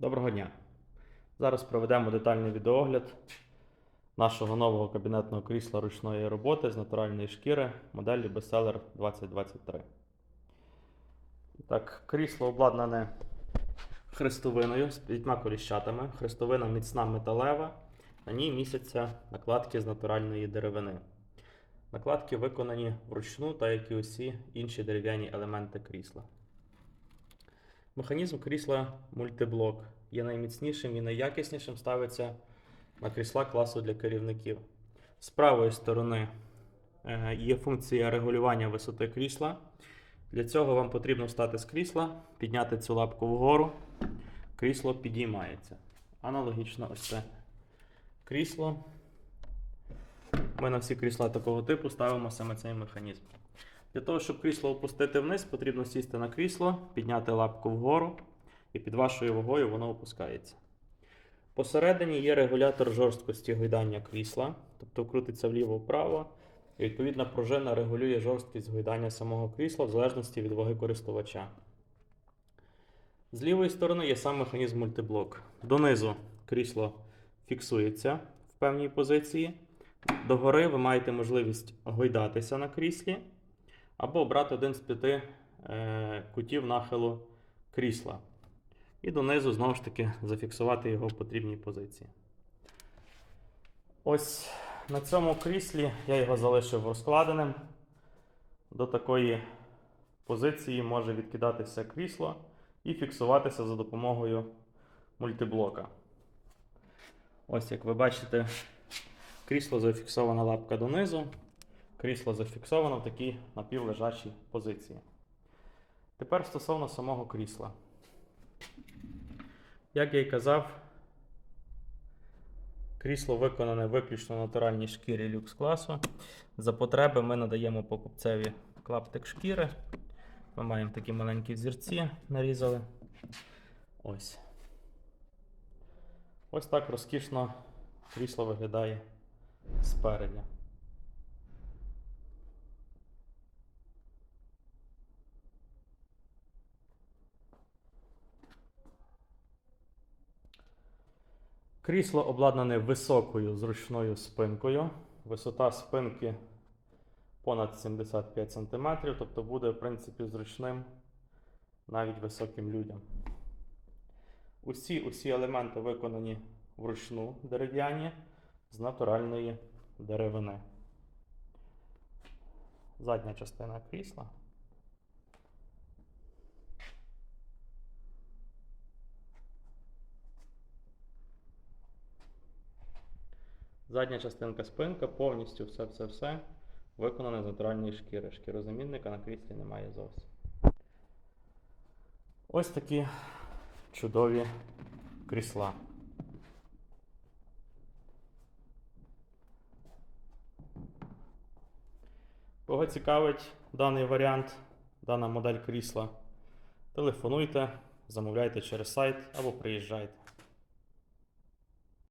Доброго дня! Зараз проведемо детальний відеогляд нашого нового кабінетного крісла ручної роботи з натуральної шкіри моделі Bestseller 2023. Так, крісло обладнане хрестовиною з п'ятьма коліщатами. Хрестовина міцна металева, на ній містяться накладки з натуральної деревини. Накладки виконані вручну, та як і усі інші дерев'яні елементи крісла. Механізм крісла мультиблок є найміцнішим і найякіснішим ставиться на крісла класу для керівників. З правої сторони е, є функція регулювання висоти крісла. Для цього вам потрібно встати з крісла, підняти цю лапку вгору, крісло підіймається. Аналогічно ось це крісло. Ми на всі крісла такого типу ставимо саме цей механізм. Для того, щоб крісло опустити вниз, потрібно сісти на крісло, підняти лапку вгору, і під вашою вагою воно опускається. Посередині є регулятор жорсткості гойдання крісла, тобто крутиться вліво-вправо, і відповідна пружина регулює жорсткість гойдання самого крісла в залежності від ваги користувача. З лівої сторони є сам механізм мультиблок. Донизу крісло фіксується в певній позиції. Догори ви маєте можливість гойдатися на кріслі або обрати один з п'яти е, кутів нахилу крісла. І донизу знову ж таки зафіксувати його в потрібній позиції. Ось на цьому кріслі я його залишив розкладеним. До такої позиції може відкидатися крісло і фіксуватися за допомогою мультиблока. Ось як ви бачите, крісло зафіксована лапка донизу. Крісло зафіксовано в такій напівлежачій позиції. Тепер стосовно самого крісла. Як я й казав, крісло виконане виключно на натуральній шкірі люкс класу. За потреби ми надаємо покупцеві клаптик шкіри. Ми маємо такі маленькі взірці, нарізали. Ось. Ось так розкішно крісло виглядає спереді. Крісло обладнане високою зручною спинкою. Висота спинки понад 75 см, тобто буде, в принципі, зручним навіть високим людям. Усі, усі елементи виконані вручну дерев'яні з натуральної деревини. Задня частина крісла. Задня частинка спинка, повністю все-все-все виконане з натуральної шкіри. Шкірозамінника на кріслі немає зовсім. Ось такі чудові крісла. Кого цікавить даний варіант, дана модель крісла, телефонуйте, замовляйте через сайт або приїжджайте.